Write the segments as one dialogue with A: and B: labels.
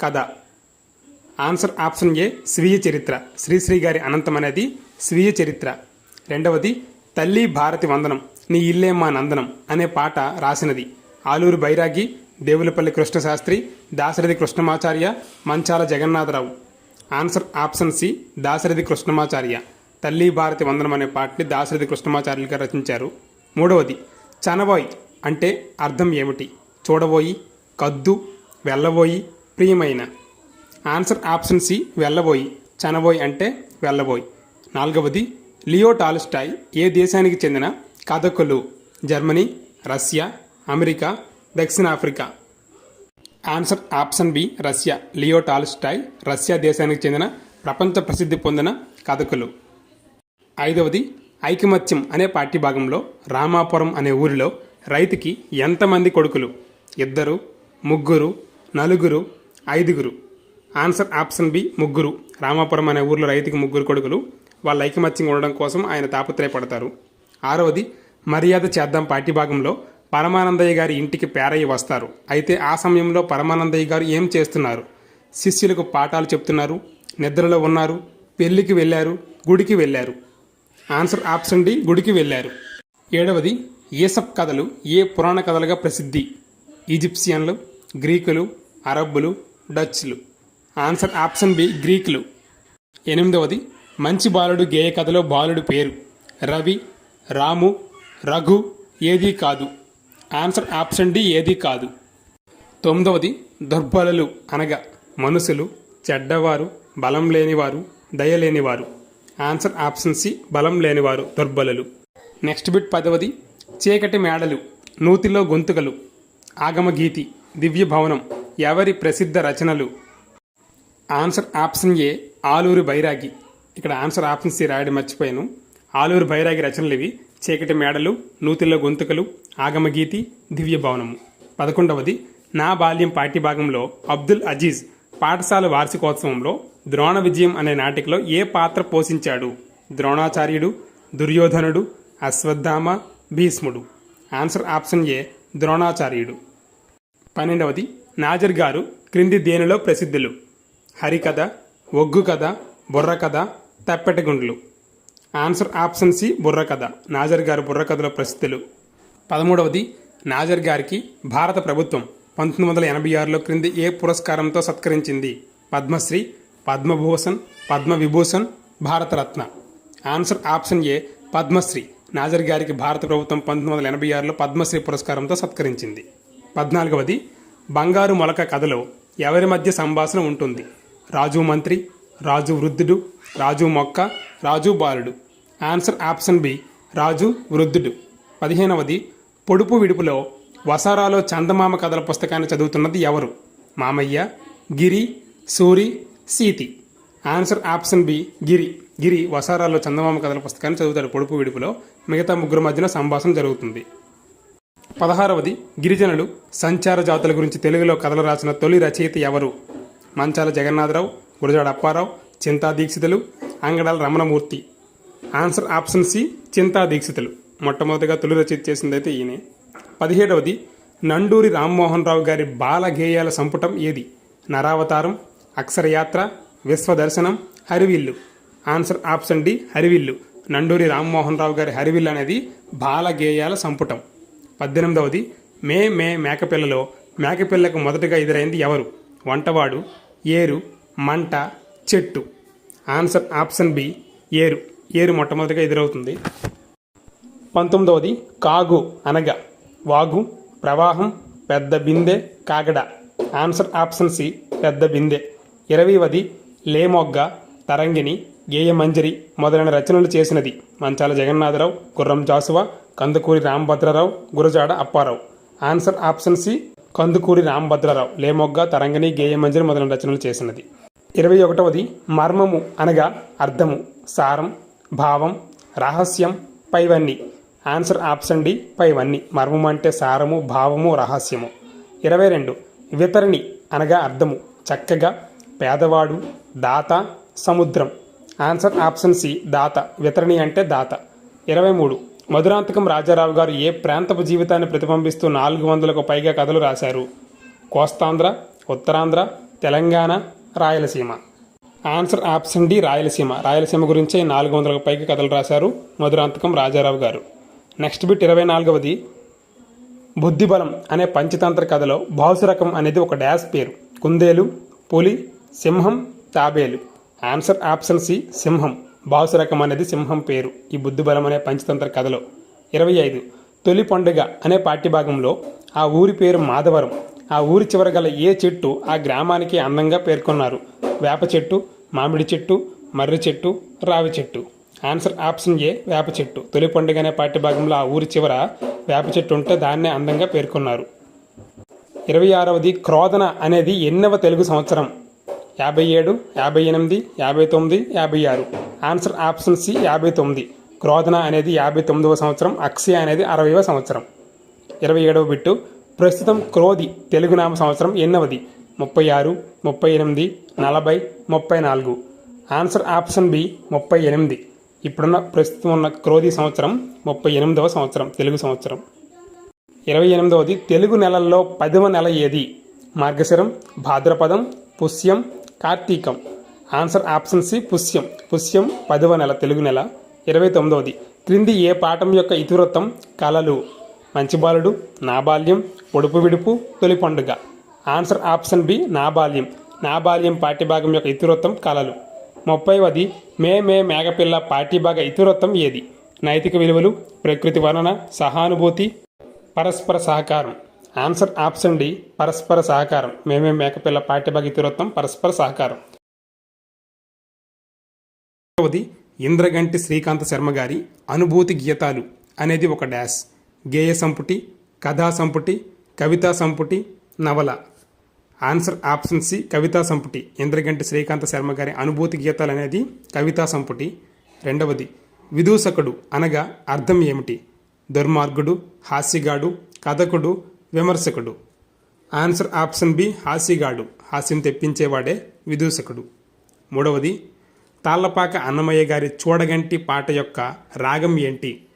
A: కథ. Answer option ఏ స్వీయ చరిత్ర. శ్రీశ్రీ గారి అనంతం అనేది స్వీయ చరిత్ర. రెండవది తల్లి భారతి వందనం నీ ఇల్లే మా నందనం అనే పాట రాసినది. Aluru Bairagi Devulapalli Krishnasastri Dasarathi Krishnamacharya Manchala Jagannatharao. Answer option C Dasarathi Krishnamacharya. తల్లి భారతి వందనం అనే పాటని దాశరథి కృష్ణమాచార్యులు గారు రచించారు. మూడవది చనబోయ్ అంటే అర్థం ఏమిటి? చూడబోయి కద్దు వెళ్ళబోయి ప్రియమైన. ఆన్సర్ ఆప్షన్ సి వెళ్ళబోయి చనబోయ్ అంటే వెళ్ళబోయి. నాలుగవది లియో టాలిస్టాయ్ ఏ దేశానికి చెందిన కథకులు? జర్మనీ రష్యా అమెరికా దక్షిణాఫ్రికా. Answer option B Russia. Leo Tolstoy Russia దేశానికి చెందిన ప్రపంచ ప్రసిద్ధి పొందిన కథకులు. ఐదవది ఐకమత్యం అనే పాఠ్యభాగంలో రామాపురం అనే ఊరిలో రైతుకి ఎంతమంది కొడుకులు? ఇద్దరు ముగ్గురు నలుగురు ఐదుగురు. ఆన్సర్ ఆప్షన్ బి ముగ్గురు. రామాపురం అనే ఊర్లో రైతుకి ముగ్గురు కొడుకులు. వాళ్ళ ఐకమత్యంగా ఉండడం కోసం ఆయన తాపత్రయపడతారు. ఆరవది మర్యాద చేద్దాం పాఠ్యభాగంలో పరమానందయ్య గారి ఇంటికి పేరయ్య వస్తారు. అయితే ఆ సమయంలో పరమానందయ్య గారు ఏం చేస్తున్నారు? శిష్యులకు పాఠాలు చెప్తున్నారు నిద్రలో ఉన్నారు పెళ్ళికి వెళ్ళారు గుడికి వెళ్ళారు. ఆన్సర్ ఆప్షన్ డి గుడికి వెళ్ళారు. ఏడవది ఏసప్ కథలు ఏ పురాణ కథలుగా ప్రసిద్ధి? ఈజిప్షియన్లు గ్రీకులు అరబ్బులు డచ్లు. ఆన్సర్ ఆప్షన్ బి గ్రీకులు. ఎనిమిదవది మంచి బాలుడు గేయ కథలో బాలుడు పేరు. రవి రాము రఘు ఏదీ కాదు. ఆన్సర్ ఆప్షన్ డి ఏదీ కాదు. తొమ్మిదవది దుర్బలలు అనగా మనుషులు చెడ్డవారు బలం లేనివారు దయ లేనివారు. ఆన్సర్ ఆప్షన్ సి బలం లేనివారు దుర్బలులు. నెక్స్ట్ బిట్ పదవది చీకటి మేడలు నూతిలో గొంతుకలు ఆగమగీతి దివ్య భవనం. ఎవరి ప్రసిద్ధ రచనలు? ఆన్సర్ ఆప్షన్ ఏ ఆలూరు బైరాగి. ఇక్కడ ఆన్సర్ ఆప్షన్ సి రాయడం మర్చిపోయాను. ఆలూరు బైరాగి రచనలు ఇవి. చీకటి మేడలు నూతిలో గొంతుకలు ఆగమగీతి దివ్య భవనము. పదకొండవది నా బాల్యం పాఠ్యభాగంలో అబ్దుల్ అజీజ్ పాఠశాల వార్షికోత్సవంలో ద్రోణ విజయం అనే నాటికలో ఏ పాత్ర పోషించాడు? ద్రోణాచార్యుడు దుర్యోధనుడు అశ్వత్థామ భీష్ముడు. ఆన్సర్ ఆప్షన్ ఏ ద్రోణాచార్యుడు. పన్నెండవది నాజర్ గారు క్రింది దేనిలో ప్రసిద్ధులు? హరికథ ఒగ్గు కథ బుర్ర కథ తప్పెటగుండ్లు ఆన్సర్ ఆప్షన్ సి బుర్ర కథ. నాజర్ గారు బుర్ర కథలో ప్రసిద్ధులు. పదమూడవది నాజర్ గారికి భారత ప్రభుత్వం పంతొమ్మిది వందల ఎనభై ఆరులో క్రింది ఏ పురస్కారంతో సత్కరించింది? Padma Shri Padma Bhushan Padma Vibhushan Bharat Ratna. Answer option A Padma Shri. Nazar గారికి భారత ప్రభుత్వం పంతొమ్మిది వందల ఎనభై ఆరులో పద్మశ్రీ పురస్కారంతో సత్కరించింది. పద్నాలుగవది బంగారు మొలక కథలో ఎవరి మధ్య సంభాషణ ఉంటుంది? రాజు మంత్రి రాజు వృద్ధుడు రాజు మొక్క రాజు బాలుడు. ఆన్సర్ ఆప్షన్ బి రాజు వృద్ధుడు. పదిహేనవది పొడుపు విడుపులో వసారాలో చందమామ కథల పుస్తకాన్ని చదువుతున్నది ఎవరు? మామయ్య Giri Suri Seethi. Answer option B Giri. Giri వసారాలో Chandamama కథల పుస్తకాన్ని చదువుతాడు. పొడుపు విడుపులో మిగతా ముగ్గురు మధ్యన సంభాషణ జరుగుతుంది. పదహారవది గిరిజనులు సంచార జాతుల గురించి తెలుగులో కథలు రాసిన తొలి రచయిత ఎవరు? Manchala Jagannatha Rao Gurajada Appa Rao Chinta Dikshitulu Angadala Ramanamurthy. Answer option C Chinta Dikshitulu. మొట్టమొదటిగా తొలి రచయిత చేసిందైతే ఈయనే. పదిహేడవది నండూరి రామ్మోహన్ రావు గారి బాల గేయాల సంపుటం ఏది? నరావతారం అక్షరయాత్ర విశ్వదర్శనం హరివిల్లు. ఆన్సర్ ఆప్షన్ డి హరివిల్లు. నండూరి రామ్మోహన్ రావు గారి హరివిల్లు అనేది బాల గేయాల సంపుటం. పద్దెనిమిదవది మే మే మేకపిల్లలో మేకపిల్లకు మొదటగా ఎదురైంది ఎవరు? వంటవాడు ఏరు మంట చెట్టు. ఆన్సర్ ఆప్షన్ బి ఏరు. ఏరు మొట్టమొదటిగా ఎదురవుతుంది. పంతొమ్మిదవది కాగు అనగా. వాగు ప్రవాహం పెద్ద బిందె కాగడ. ఆన్సర్ ఆప్షన్ సి పెద్ద బిందె. ఇరవైవది లేమొగ్గ తరంగిణి గేయమంజరి మొదలైన రచనలు చేసినది. Manchala Jagannatha Rao Gurram Jashuva Kandukuri Ramabhadra Rao Gurajada Appa Rao. Answer option C Kandukuri Rambhadra Rao Lemogga Tarangini Geyamanjari మొదలైన రచనలు చేసినది. ఇరవై ఒకటవది మర్మము అనగా అర్థము సారం భావం రహస్యం పైవన్నీ. ఆన్సర్ ఆప్షన్ డి పైవన్నీ. మర్మము అంటే సారము భావము రహస్యము. ఇరవై రెండు వితరణి అనగా అర్థము చక్కగా పేదవాడు దాత సముద్రం. ఆన్సర్ ఆప్షన్ సి దాత. వితరణి అంటే దాత. ఇరవై మూడు మధురాంతకం రాజారావు గారు ఏ ప్రాంతపు జీవితాన్ని ప్రతిబింబిస్తూ నాలుగు వందలకు పైగా కథలు రాశారు? Kostandhra Uttarandhra Telangana Rayalaseema. Answer option D Rayalaseema. Rayalaseema గురించే నాలుగు వందలకు పైకి కథలు రాశారు మధురాంతకం రాజారావు గారు. నెక్స్ట్ బిట్ ఇరవై నాలుగవది. బుద్ధిబలం అనే పంచతంత్ర కథలో బాసురకం అనేది ఒక డ్యాష్ పేరు. కుందేలు పులి సింహం తాబేలు. ఆన్సర్ ఆప్షన్ సి సింహం. బాసురకం అనేది సింహం పేరు. ఈ బుద్ధిబలం అనే పంచతంత్ర కథలో. ఇరవై ఐదు. తొలి పండుగ అనే పాఠ్యభాగంలో ఆ ఊరి పేరు మాధవరం. ఆ ఊరి చివర గల ఏ చెట్టు ఆ గ్రామానికి అందంగా పేర్కొన్నారు. వేప చెట్టు మామిడి చెట్టు మర్రి చెట్టు రావి చెట్టు. ఆన్సర్ ఆప్షన్ ఏ వేప చెట్టు. తొలి పండుగ అనే పాఠ్యభాగంలో ఆ ఊరి చివర వేప చెట్టు ఉంటే దాన్నే అందంగా పేర్కొన్నారు. ఇరవై ఆరవది క్రోధన అనేది ఎన్నవ తెలుగు సంవత్సరం. యాభై ఏడు యాభై ఎనిమిది యాభై తొమ్మిది యాభై ఆరు. ఆన్సర్ ఆప్షన్ సి యాభై తొమ్మిది. క్రోధన అనేది యాభై తొమ్మిదవ సంవత్సరం అక్షయ అనేది అరవైవ సంవత్సరం. ఇరవై ఏడవ బిట్టు ప్రస్తుతం క్రోధి తెలుగు నామ సంవత్సరం ఎన్నవది ముప్పై ఆరు ముప్పై ఎనిమిది నలభై ముప్పై నాలుగు. ఆన్సర్ ఆప్షన్ బి ముప్పై ఎనిమిది. ఇప్పుడున్న ప్రస్తుతం ఉన్న క్రోధి సంవత్సరం ముప్పై ఎనిమిదవ సంవత్సరం తెలుగు సంవత్సరం. ఇరవై ఎనిమిదవది తెలుగు నెలల్లో పదవ నెల ఏది? మార్గశిరం భాద్రపదం పుష్యం కార్తీకం. ఆన్సర్ ఆప్షన్ సి పుష్యం. పుష్యం పదవ నెల తెలుగు నెల ఇరవై తొమ్మిదవది. క్రింది ఏ పాఠం యొక్క ఇతివృత్తం? కళలు మంచి బాలుడు నాబాల్యం ఉడుపు విడుపు తొలి పండుగ. Answer option B Naa Balyam. Naa Balyam పాఠ్యభాగం యొక్క ఇతివృత్తం కళలు ముప్పైవది మే మే మేఘపిల్ల పాఠ్యభాగ ఇతివృత్తం ఏది? నైతిక విలువలు ప్రకృతి వర్ణన సహానుభూతి పరస్పర సహకారం. ఆన్సర్ ఆప్షన్ డి పరస్పర సహకారం. మేమే మేకపిల్ల పాఠ్యభాగ ఇతివృత్తం పరస్పర సహకారం. రెండవది ఇంద్రగంటి శ్రీకాంత శర్మ గారి అనుభూతి గీతాలు అనేది ఒక డాష్. గేయ సంపుటి కథా సంపుటి కవితా సంపుటి నవల. ఆన్సర్ ఆప్షన్ సి కవితా సంపుటి. ఇంద్రగంటి శ్రీకాంత శర్మ గారి అనుభూతి గీతాలు అనేది కవితా సంపుటి. రెండవది విదూషకుడు అనగా అర్థం ఏమిటి? దుర్మార్గుడు హాస్యగాడు కథకుడు విమర్శకుడు. ఆన్సర్ ఆప్షన్ బి హాసిగాడు. హాస్యం తెప్పించేవాడే విదూషకుడు. మూడవది తాళ్ళపాక అన్నమయ్య గారి చూడగంటి పాట యొక్క రాగం ఏంటి?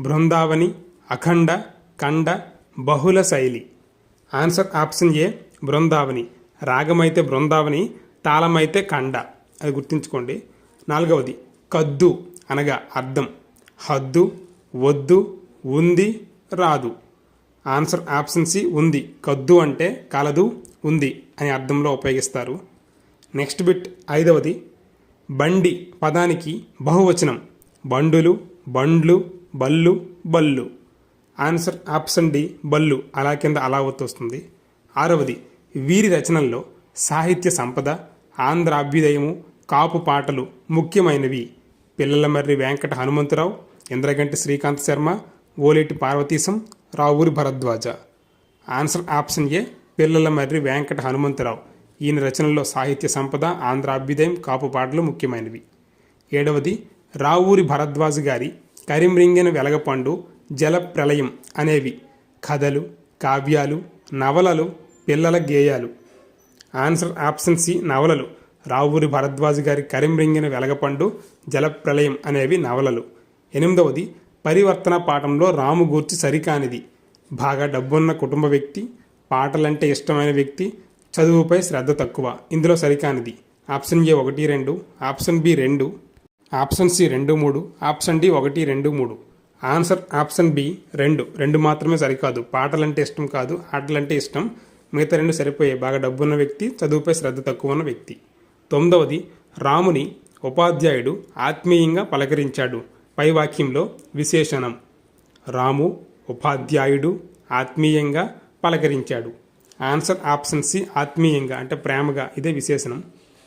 A: బృందావని అఖండ కండ బహుళ శైలి. Answer option A Brindavani. రాగమైతే Brindavani తాళమైతే కండ. అది గుర్తుంచుకోండి. నాలుగవది కద్దు అనగా అర్థం. హద్దు వద్దు ఉంది రాదు. ఆన్సర్ ఆప్షన్ సి ఉంది. కద్దు అంటే కలదు ఉంది అనే అర్థంలో ఉపయోగిస్తారు. నెక్స్ట్ బిట్ ఐదవది బండి పదానికి బహువచనం. బండులు బండ్లు బళ్ళు బళ్ళు. ఆన్సర్ ఆప్షన్ డి బళ్ళు. అలా కింద అలా వస్తుంది ఆరవది వీరి రచనల్లో సాహిత్య సంపద ఆంధ్ర అభ్యుదయము కాపు పాటలు ముఖ్యమైనవి. Pillalamarri Venkata Hanumantha Rao Indraganti Srikanth Sharma Oleti Parvateesam Ravuri Bharadwaja. Answer option A Pillalamarri Venkata Hanumantharao. ఈయన రచనల్లో సాహిత్య సంపద ఆంధ్ర అభ్యుదయం కాపు పాటలు ముఖ్యమైనవి. ఏడవది రావూరి భరద్వాజ గారి కరిమ్రింగిన వెలగపండు జల ప్రళయం అనేవి కథలు కావ్యాలు నవలలు పిల్లల గేయాలు. ఆన్సర్ ఆప్షన్ సి నవలలు. రావూరి భరద్వాజ్ గారి కరిమ్రింగిన వెలగపండు జల ప్రళయం అనేవి నవలలు. ఎనిమిదవది పరివర్తన పాఠంలో రాము గూర్చి సరికానిది. బాగా డబ్బున్న కుటుంబ వ్యక్తి పాటలంటే ఇష్టమైన వ్యక్తి చదువుపై శ్రద్ధ తక్కువ. ఇందులో సరికానిది. ఆప్షన్ ఏ ఒకటి రెండు ఆప్షన్ బి రెండు ఆప్షన్ సి రెండు మూడు ఆప్షన్ డి ఒకటి రెండు మూడు. ఆన్సర్ ఆప్షన్ బి రెండు. రెండు మాత్రమే సరికాదు. పాటలంటే ఇష్టం కాదు ఆటలంటే ఇష్టం. మిగతా రెండు సరిపోయే బాగా డబ్బున్న వ్యక్తి చదువుపై శ్రద్ధ తక్కువ ఉన్న వ్యక్తి. తొమ్మిదవది రాముని ఉపాధ్యాయుడు ఆత్మీయంగా పలకరించాడు. పై వాక్యంలో విశేషణం. రాము ఉపాధ్యాయుడు ఆత్మీయంగా పలకరించాడు. ఆన్సర్ ఆప్షన్ సి ఆత్మీయంగా అంటే ప్రేమగా ఇదే విశేషణం.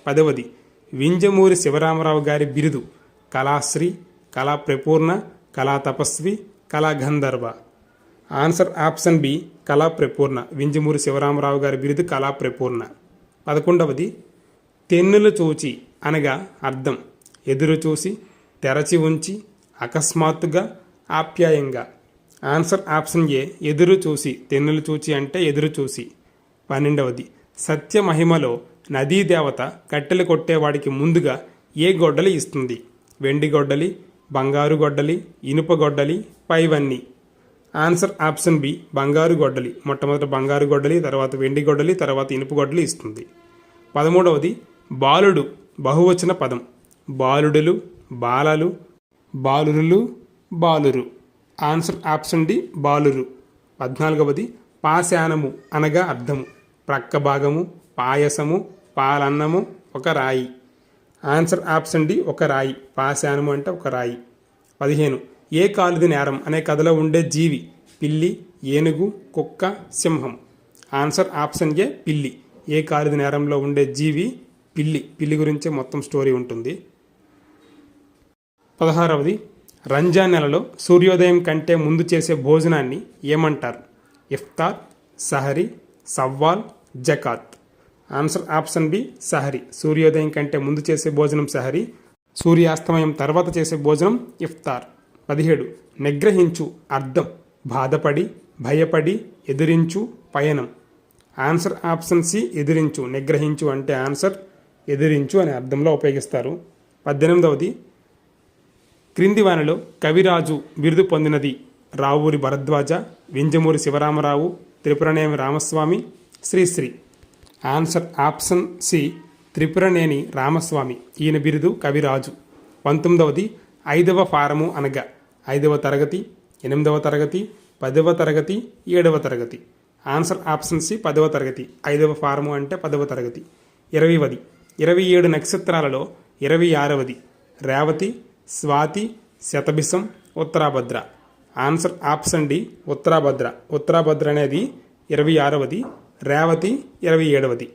A: పదవది వింజమూరి శివరామరావు గారి బిరుదు కళాశ్రీ కళా ప్రపూర్ణ కళా తపస్వి కళా గంధర్వ ఆన్సర్ ఆప్షన్ బి కళా ప్రపూర్ణ వింజమూరి శివరామరావు గారి బిరుదు కళా ప్రపూర్ణ పదకొండవది తెన్నులు చూచి అనగా అర్థం. ఎదురు చూసి తెరచి ఉంచి అకస్మాత్తుగా ఆప్యాయంగా. ఆన్సర్ ఆప్షన్ ఏ ఎదురు చూసి తెన్నులు చూచి అంటే ఎదురు చూసి. పన్నెండవది సత్య మహిమలో నదీ దేవత కట్టెలు కొట్టేవాడికి ముందుగా ఏ గొడ్డలి ఇస్తుంది? వెండి గొడ్డలి బంగారు గొడ్డలి ఇనుప గొడ్డలి పైవన్నీ. ఆన్సర్ ఆప్షన్ బి బంగారు గొడ్డలి మొట్టమొదట బంగారు గొడ్డలి తర్వాత వెండి గొడ్డలి తర్వాత ఇనుప గొడ్డలి ఇస్తుంది. పదమూడవది బాలుడు బహువచన పదం. బాలుడులు బాలలు బాలురులు బాలురు. ఆన్సర్ ఆప్షన్ డి బాలురు. పద్నాలుగవది పాశానము అనగా అర్థము. ప్రక్క భాగము పాయసము పాలన్నము ఒక రాయి. ఆన్సర్ ఆప్షన్ డి ఒక రాయి. పాశానము అంటే ఒక రాయి. పదిహేను ఏ కాలుది నేరం అనే కథలో ఉండే జీవి పిల్లి ఏనుగు కుక్క సింహం. ఆన్సర్ ఆప్షన్ ఏ పిల్లి. ఏ కాలుది నేరంలో ఉండే జీవి పిల్లి. పిల్లి గురించే మొత్తం స్టోరీ ఉంటుంది. పదహారవది రంజాన్ నెలలో సూర్యోదయం కంటే ముందు చేసే భోజనాన్ని ఏమంటారు? ఇఫ్తార్ సహరి సవ్వాల్ జకాత్. ఆన్సర్ ఆప్షన్ బి సహరి. సూర్యోదయం కంటే ముందు చేసే భోజనం సహరి సూర్యాస్తమయం తర్వాత చేసే భోజనం ఇఫ్తార్. పదిహేడు నిగ్రహించు అర్థం. బాధపడి భయపడి ఎదిరించు పయనం. ఆన్సర్ ఆప్షన్ సి ఎదిరించు. నిగ్రహించు అంటే ఆన్సర్ ఎదిరించు అనే అర్థంలో ఉపయోగిస్తారు. పద్దెనిమిదవది క్రింది వానలో కవిరాజు బిరుదు పొందినది Ravuri Bharadwaja Vinjamuri Sivarama Rao Tripuraneni Ramaswamy Sri Sri answer option C Tripuraneni Ramaswamy. ఈయన బిరుదు కవిరాజు. పంతొమ్మిదవది ఐదవ ఫారము అనగా ఐదవ తరగతి ఎనిమిదవ తరగతి పదవ తరగతి ఏడవ తరగతి. ఆన్సర్ ఆప్షన్ సి పదవ తరగతి. ఐదవ ఫారము అంటే పదవ తరగతి. ఇరవైవది ఇరవై ఏడు నక్షత్రాలలో ఇరవై ఆరవది. Revati Swati Shatabhisham Uttarabhadra. Answer option D Uttarabhadra. Uttarabhadra అనేది ఇరవై ఆరవది రేవతి ఇరవై ఏడవది.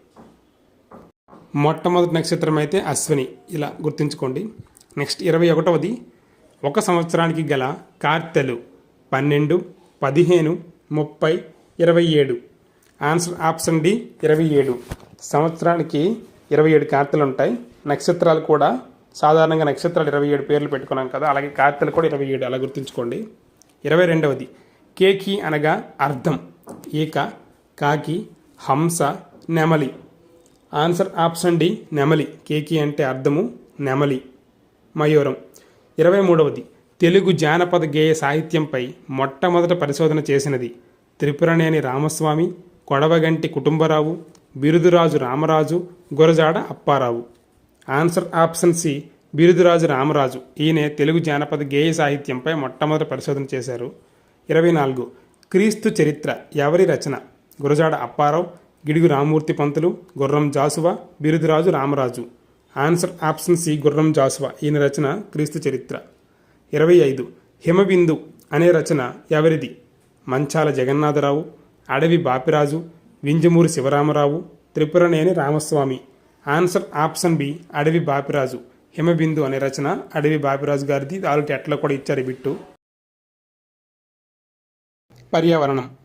A: మొట్టమొదటి నక్షత్రం అయితే అశ్విని. ఇలా గుర్తుంచుకోండి. నెక్స్ట్ ఇరవై ఒకటవది ఒక సంవత్సరానికి గల కార్తెలు. పన్నెండు పదిహేను ముప్పై ఇరవై ఏడు. ఆన్సర్ ఆప్షన్ డి ఇరవై ఏడు. సంవత్సరానికి ఇరవై ఏడు కార్తెలు ఉంటాయి నక్షత్రాలు కూడా సాధారణంగా నక్షత్రాలు ఇరవై ఏడు పేర్లు పెట్టుకున్నాం కదా అలాగే కార్తెలు కూడా ఇరవై ఏడు. అలా గుర్తుంచుకోండి. ఇరవై రెండవది కేకి అనగా అర్థం. ఈక కాకి హంస నెమలి. ఆన్సర్ ఆప్షన్ డి నెమలి. కేకి అంటే అర్థము నెమలి. మయూరం. ఇరవై మూడవది తెలుగు జానపద గేయ సాహిత్యంపై మొట్టమొదట పరిశోధన చేసినది Tripuraneni Ramaswamy Kodavatiganti Kutumba Rao Birudaraju Ramaraju Gurajada Appa Rao. Answer option C Birudaraju Ramaraju. ఈయన తెలుగు జానపద గేయ సాహిత్యంపై మొట్టమొదటి పరిశోధన చేశారు. ఇరవై నాలుగు క్రీస్తు చరిత్ర ఎవరి రచన? Gurajada Apparao Gidugu Ramamurthy Pantulu Gurram Jashuva Birudaraju Ramaraju. Answer option C Gurram Jashuva. ఈయన రచన క్రీస్తు చరిత్ర. ఇరవై ఐదు హిమబిందు అనే రచన ఎవరిది? Manchala Jagannatha Rao Adavi Bapiraju Vinjamuri Sivarama Rao Tripuraneni Ramaswamy. Answer option B Adavi Bapiraju. Himabindu అనే రచన అడవి బాపిరాజు గారిది. ఆల్రెడీ టెట్లో కూడా ఇచ్చారు బిట్టు. పర్యావరణం.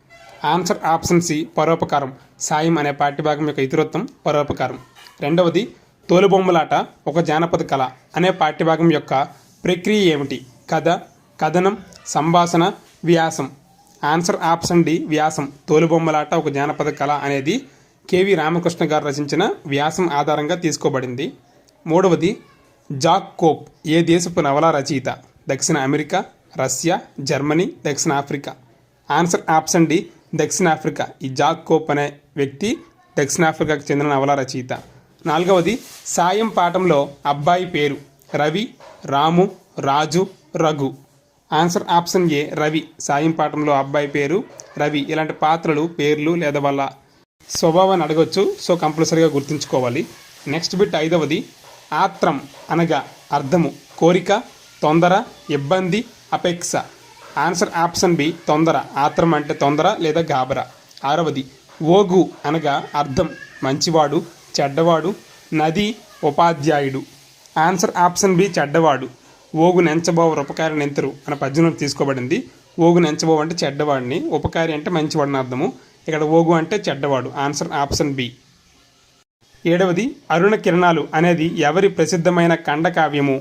A: ఆన్సర్ ఆప్షన్ సి పరోపకారం. సాయం అనే పాఠ్యభాగం యొక్క ఇతివృత్తం పరోపకారం. రెండవది తోలుబొమ్మలాట ఒక జానపద కళ అనే పాఠ్యభాగం యొక్క ప్రక్రియ ఏమిటి? కథ కథనం సంభాషణ వ్యాసం. ఆన్సర్ ఆప్షన్ డి వ్యాసం. తోలుబొమ్మలాట ఒక జానపద కళ అనేది కేవి రామకృష్ణ గారు రచించిన వ్యాసం ఆధారంగా తీసుకోబడింది. మూడవది జాక్ కోప్ ఏ దేశపు నవల రచయిత? దక్షిణ అమెరికా రష్యా జర్మనీ దక్షిణ ఆఫ్రికా. ఆన్సర్ ఆప్షన్ డి దక్షిణాఫ్రికా ఈ జాక్ కోప్ అనే వ్యక్తి దక్షిణాఫ్రికాకు చెందిన నవల రచయిత. నాలుగవది సాయం పాఠంలో అబ్బాయి పేరు Ravi Ramu Raju Raghu. Answer option A Ravi. సాయం పాఠంలో అబ్బాయి పేరు రవి. ఇలాంటి పాత్రలు పేర్లు లేదా వాళ్ళ స్వభావాన్ని అడగొచ్చు. సో కంపల్సరీగా గుర్తుంచుకోవాలి. నెక్స్ట్ బిట్ ఐదవది ఆత్రం అనగా అర్థము కోరిక తొందర ఇబ్బంది అపేక్ష. ఆన్సర్ ఆప్షన్ బి తొందర. ఆత్రం అంటే తొందర లేదా గాబరా. ఆరవది ఓగు అనగా అర్థం మంచివాడు చెడ్డవాడు నది ఉపాధ్యాయుడు. ఆన్సర్ ఆప్షన్ బి చెడ్డవాడు. ఓగు నెంచబోవ ఉపకారి నెంతరు అనే పద్యం తీసుకోబడింది. ఓగు నెంచబోవ అంటే చెడ్డవాడిని ఉపకారి అంటే మంచివాడిని అర్థము. ఇక్కడ ఓగు అంటే చెడ్డవాడు. ఆన్సర్ ఆప్షన్ బి ఏడవది అరుణ కిరణాలు అనేది ఎవరి ప్రసిద్ధమైన ఖండకావ్యము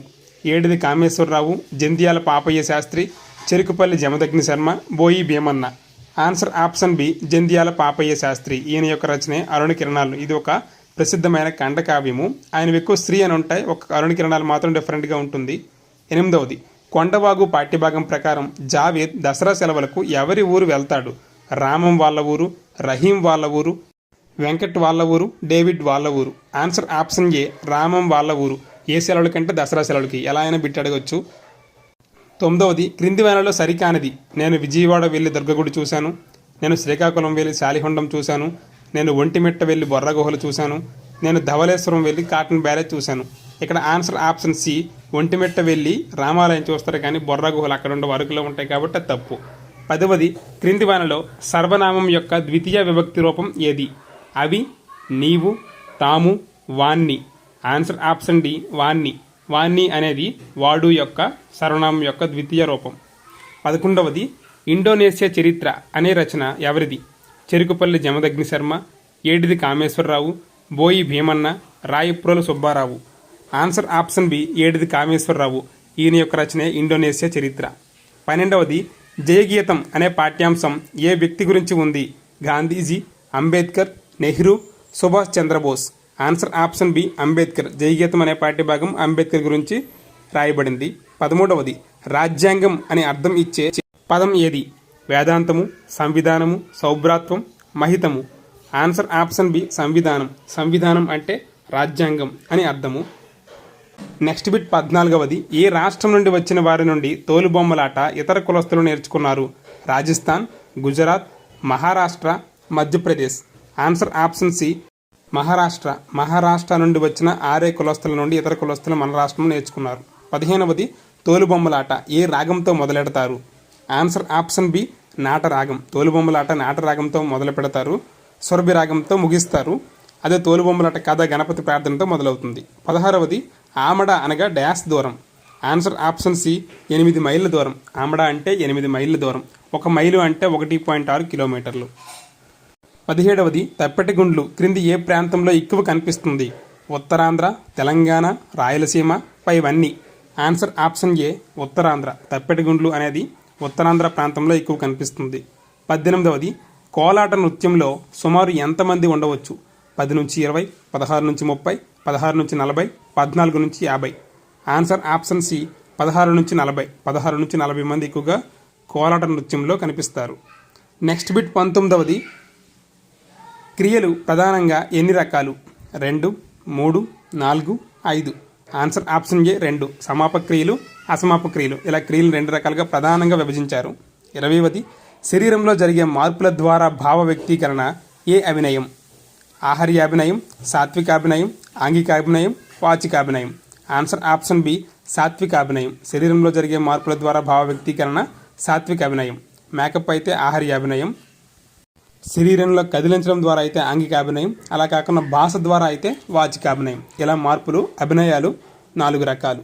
A: ఏడిది Kameswara Rao Jandhyala Papayya Sastry Cherukupalli Jamadagni Sharma Boyi Bheemanna. Answer option B Jandhyala Papayya Sastry. ఈయన యొక్క రచనే అరుణ కిరణాలు. ఇది ఒక ప్రసిద్ధమైన ఖండకావ్యము ఆయన ఎక్కువ స్త్రీ అని ఉంటాయి. ఒక అరుణ కిరణాలు మాత్రం డిఫరెంట్గా ఉంటుంది. ఎనిమిదవది కొండవాగు పాఠ్యభాగం ప్రకారం జావేద్ దసరా సెలవులకు ఎవరి ఊరు వెళ్తాడు? రామం వాళ్ళ ఊరు రహీం వాళ్ళ ఊరు వెంకట్ వాళ్ళ ఊరు డేవిడ్ వాళ్ళ ఊరు. ఆన్సర్ ఆప్షన్ ఏ రామం వాళ్ళ ఊరు. ఏ సెలవుల కంటే దసరా సెలవులకి. ఎలా అయినా బిట్ అడగచ్చు. తొమ్మిదవది క్రింది వేళలో సరికానిది. నేను విజయవాడ వెళ్ళి దుర్గగుడి చూశాను. నేను శ్రీకాకుళం వెళ్ళి శాలిహొండం చూశాను. నేను ఒంటిమిట్ట వెళ్ళి బొర్ర గుహలు చూశాను. నేను ధవళేశ్వరం వెళ్ళి కాటన్ బ్యారేజ్ చూశాను. ఇక్కడ ఆన్సర్ ఆప్షన్ సి ఒంటిమిట్ట వెళ్ళి రామాలయం చూస్తారు కానీ బొర్ర గుహలు అక్కడ ఉండే వరకులో ఉంటాయి కాబట్టి తప్పు. పదవది క్రింది వానలో సర్వనామం యొక్క ద్వితీయ విభక్తి రూపం ఏది? అవి నీవు తాము వాణ్ణి. ఆన్సర్ ఆప్షన్ డి వాన్ని వాణ్ణి అనేది వాడు యొక్క సర్వనామం యొక్క ద్వితీయ రూపం. పదకొండవది ఇండోనేషియా చరిత్ర అనే రచన ఎవరిది? Cherukupalli Jamadagni Sharma Edidi Kameswara Rao Boyi Bheemanna Rayaprolu Subba Rao. Answer option B Edidi Kameswara Rao. ఈయన యొక్క రచనే ఇండోనేషియా చరిత్ర. పన్నెండవది జయగీతం అనే పాఠ్యాంశం ఏ వ్యక్తి గురించి ఉంది? Gandhiji Ambedkar Nehru Subhash Chandra Bose. Answer option B Ambedkar. Jayageetham అనే పాఠ్యభాగం అంబేద్కర్ గురించి రాయబడింది. పదమూడవది రాజ్యాంగం అని అర్థం ఇచ్చే పదం ఏది? వేదాంతము సంవిధానము సౌభ్రాత్వం మహితము. ఆన్సర్ ఆప్షన్ బి సంవిధానం. సంవిధానం అంటే రాజ్యాంగం అని అర్థము. Next bit పద్నాలుగవది. ఏ రాష్ట్రం నుండి వచ్చిన వారి నుండి తోలుబొమ్మలాట ఇతర కులస్తులు నేర్చుకున్నారు? Rajasthan Gujarat Maharashtra Madhya Pradesh. Answer option C. Maharashtra. Maharashtra నుండి వచ్చిన ఆరే కులస్తుల నుండి ఇతర కులస్తులు మన రాష్ట్రం నేర్చుకున్నారు. పదిహేనవది. తోలుబొమ్మలాట ఏ రాగంతో మొదలెడతారు? Answer option B. నాటరాగం తోలుబొమ్మలాట నాటరాగంతో మొదలు పెడతారు. సొరభి రాగంతో ముగిస్తారు. అదే తోలుబొమ్మలాట కథ గణపతి ప్రార్థనతో మొదలవుతుంది. పదహారవది. ఆమడ అనగా డ్యాష్ దూరం. ఆన్సర్ ఆప్షన్ సి ఎనిమిది మైళ్ళ దూరం. ఆమడ అంటే ఎనిమిది మైళ్ళ దూరం. ఒక మైలు అంటే ఒకటి పాయింట్ ఆరు కిలోమీటర్లు. పదిహేడవది తప్పెటగుండ్లు క్రింది ఏ ప్రాంతంలో ఎక్కువ కనిపిస్తుంది? ఉత్తరాంధ్ర తెలంగాణ రాయలసీమ పైవన్నీ. Answer option A Uttarandhra. తప్పెటగుండ్లు అనేది ఉత్తరాంధ్ర ప్రాంతంలో ఎక్కువ కనిపిస్తుంది. పద్దెనిమిదవది కోలాట నృత్యంలో సుమారు ఎంతమంది ఉండవచ్చు? పది నుంచి ఇరవై పదహారు నుంచి ముప్పై పదహారు నుంచి నలభై పద్నాలుగు నుంచి యాభై. ఆన్సర్ ఆప్షన్ సి పదహారు నుంచి నలభై పదహారు నుంచి నలభై మంది ఎక్కువగా కోలాట నృత్యంలో కనిపిస్తారు. నెక్స్ట్ బిట్ పంతొమ్మిదవది. క్రియలు ప్రధానంగా ఎన్ని రకాలు? రెండు మూడు నాలుగు ఐదు. ఆన్సర్ ఆప్షన్ ఏ రెండు. సమాప క్రియలు అసమాప క్రియలు. ఇలా క్రియలు రెండు రకాలుగా ప్రధానంగా విభజించారు. ఇరవైవది. శరీరంలో జరిగే మార్పుల ద్వారా భావ వ్యక్తీకరణ ఏ అభినయం? ఆహార్యాభినయం సాత్వికాభినయం ఆంగికాభినయం వాచికాభినయం ఆన్సర్ ఆప్షన్ బి సాత్వికాభినయం. శరీరంలో జరిగే మార్పుల ద్వారా భావ వ్యక్తీకరణ సాత్విక అభినయం మేకప్ అయితే ఆహార్యాభినయం. శరీరంలో కదిలించడం ద్వారా అయితే ఆంగికాభినయం. అలా కాకుండా భాష ద్వారా అయితే వాచికాభినయం. ఇలా మార్పులు అభినయాలు నాలుగు రకాలు.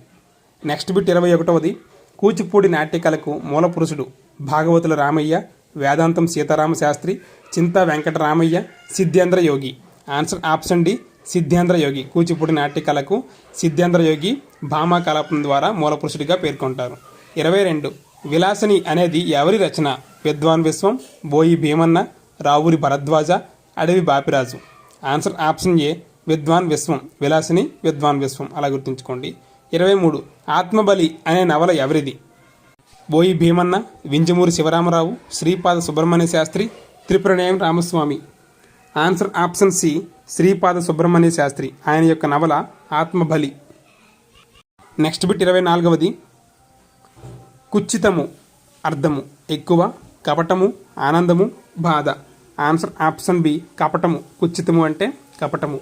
A: నెక్స్ట్ బిట్ ఇరవై ఒకటవది కూచిపూడి నాట్యకళకు మూల పురుషుడు Bhagavatula Ramayya Vedantam Sitarama Sastry Chinta Venkataramayya Siddhendra Yogi. Answer option D Siddhendra Yogi. Kuchipudi నాట్యకళకు Siddhendra Yogi Bhama Kalapam ద్వారా మూల పురుషుడిగా పేర్కొంటారు. ఇరవై రెండు విలాసిని అనేది ఎవరి రచన? విద్వాన్ విశ్వం బోయి భీమన్న రావురి భరద్వాజ అడవి బాపిరాజు. ఆన్సర్ ఆప్షన్ ఏ విద్వాన్ విశ్వం. విలాసిని విద్వాన్ విశ్వం. అలా గుర్తుంచుకోండి. ఇరవై మూడు ఆత్మబలి అనే నవల ఎవరిది? Boyi Bheemanna Vinjamuri Sivarama Rao Sripada Subrahmanya Sastry Tripuraneni Ramaswamy. Answer option C Sripada Subrahmanya Sastry ఆయన యొక్క నవల ఆత్మబలి. నెక్స్ట్ బిట్ ఇరవై నాలుగవది. కుచ్చితము అర్థము ఎక్కువ కపటము ఆనందము బాధ. ఆన్సర్ ఆప్షన్ బి కపటము. కుచ్చితము అంటే కపటము.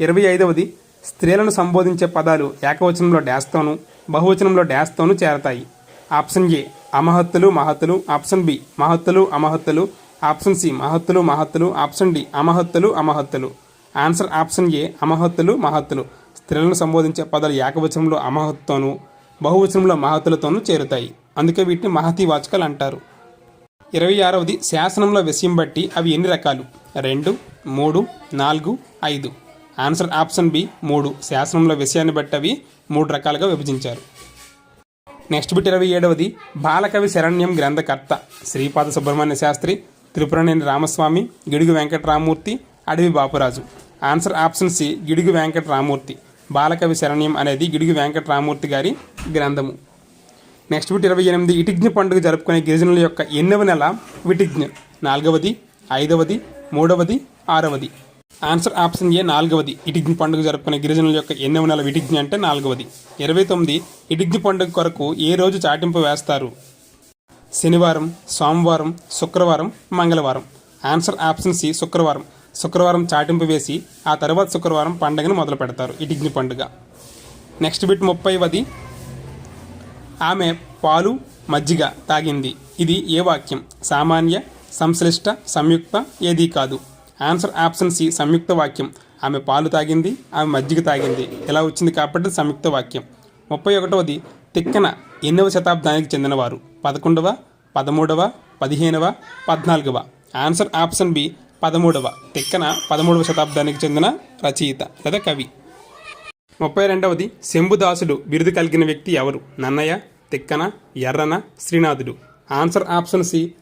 A: ఇరవై ఐదవది స్త్రీలను సంబోధించే పదాలు ఏకవచనంలో డ్యాస్తోను బహువచనంలో డ్యాస్తోను చేరతాయి. ఆప్షన్ ఏ అమహత్తులు మహత్తులు. ఆప్షన్ బి మహత్తులు అమహత్తులు. ఆప్షన్ సి మహత్తులు మహత్తులు. ఆప్షన్ డి అమహత్తులు అమహత్తులు. ఆన్సర్ ఆప్షన్ ఏ అమహత్తులు మహత్తులు. స్త్రీలను సంబోధించే పదాలు ఏకవచనంలో అమహత్తోను బహువచనంలో మహత్తులతోనూ చేరుతాయి. అందుకే వీటిని మహతి వాచకాలు అంటారు. ఇరవై ఆరవది శాసనంలో విషయం బట్టి అవి ఎన్ని రకాలు? రెండు మూడు నాలుగు ఐదు. ఆన్సర్ ఆప్షన్ బి మూడు. శాసనంలో విషయాన్ని బట్టి అవి మూడు రకాలుగా విభజించారు. నెక్స్ట్ బిట్ ఇరవై ఏడవది బాలకవి శరణ్యం గ్రంథకర్త. Sripada Subrahmanya Sastry Tripuraneni Ramaswamy Gidugu Venkataramamurthy Adavi Bapuraju. Answer option C Gidugu Venkataramamurthy. Balakavi Saranyam అనేది గిడుగు వెంకటరామూర్తి గారి గ్రంథము. నెక్స్ట్ బిట్ ఇరవై ఎనిమిది ఇటిజ్ఞ పండుగ జరుపుకునే గిరిజనుల యొక్క ఎన్నవ నెల విటిజ్ఞ. నాలుగవది ఐదవది మూడవది ఆరవది. ఆన్సర్ ఆప్షన్ ఏ నాలుగవది. ఇటిగ్ని పండుగ జరుపుకునే గిరిజనుల యొక్క ఎన్నవ నెల విటిజ్ఞ అంటే నాలుగవది. ఇరవై తొమ్మిది ఇటిగ్ని పండుగ కొరకు ఏ రోజు చాటింపు వేస్తారు? శనివారం సోమవారం శుక్రవారం మంగళవారం. ఆన్సర్ ఆప్షన్ సి శుక్రవారం. శుక్రవారం చాటింపు వేసి ఆ తర్వాత శుక్రవారం పండుగను మొదలు పెడతారు. ఇటిగ్ని పండుగ. నెక్స్ట్ బిట్ ముప్పైవది ఆమె పాలు మజ్జిగ తాగింది. ఇది ఏ వాక్యం? సామాన్య సంశ్లిష్ట సంయుక్త ఏదీ కాదు. ఆన్సర్ ఆప్షన్ సి సంయుక్త వాక్యం. ఆమె పాలు తాగింది ఆమె మజ్జిగ తాగింది. ఇలా వచ్చింది కాబట్టి సంయుక్త వాక్యం? ముప్పై ఒకటవది తిక్కన ఎన్నవ శతాబ్దానికి చెందినవారు. పదకొండవ పదమూడవ పదిహేనవ పద్నాలుగవ. ఆన్సర్ ఆప్షన్ బి పదమూడవ. తిక్కన పదమూడవ శతాబ్దానికి చెందిన రచయిత లేదా కవి. ముప్పై రెండవది శంభుదాసుడు బిరుదు కలిగిన వ్యక్తి ఎవరు? Nannaya Tikkana Errana Srinathudu. Answer option C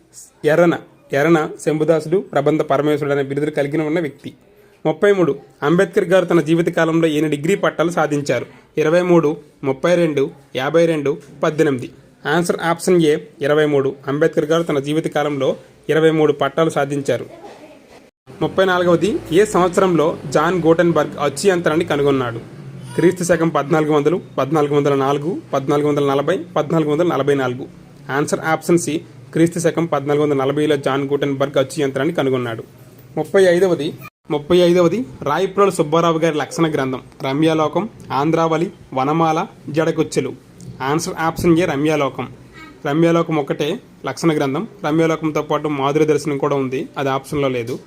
A: Errana. Errana శంభుదాసుడు ప్రబంధ పరమేశ్వరుడు అనే బిరుదులు కలిగిన ఉన్న వ్యక్తి. ముప్పై మూడు. అంబేద్కర్ గారు తన జీవితకాలంలో ఎన్ని డిగ్రీ పట్టాలు సాధించారు? ఇరవై మూడు ముప్పై రెండు యాభై రెండు పద్దెనిమిది. ఆన్సర్ ఆప్షన్ ఏ ఇరవై మూడు. అంబేద్కర్ గారు తన జీవితకాలంలో ఇరవై మూడు పట్టాలు సాధించారు. ముప్పై నాలుగవది ఏ సంవత్సరంలో జాన్ గోటెన్బర్గ్ అచ్చు యంత్రాన్ని కనుగొన్నాడు? క్రీస్తు శకం పద్నాలుగు వందలు పద్నాలుగు వందల నాలుగు పద్నాలుగు వందల నలభై పద్నాలుగు వందల నలభై నాలుగు. ఆన్సర్ ఆప్షన్ సి క్రీస్తు శకం పద్నాలుగు వందల నలభైలో జాన్ గూటెన్బర్గ్ అచ్చు యంత్రాన్ని కనుగొన్నాడు. ముప్పై ఐదవది ముప్పై ఐదవది రాయప్రోలు సుబ్బారావు గారి లక్షణ గ్రంథం Ramyalokam Andhravali Vanamala Jadakochchelu answer option A Ramyalokam. Ramyalokam ఒకటే లక్షణ గ్రంథం. రమ్యాలోకంతో పాటు మాధురి దర్శనం కూడా ఉంది. అది ఆప్షన్లో లేదు.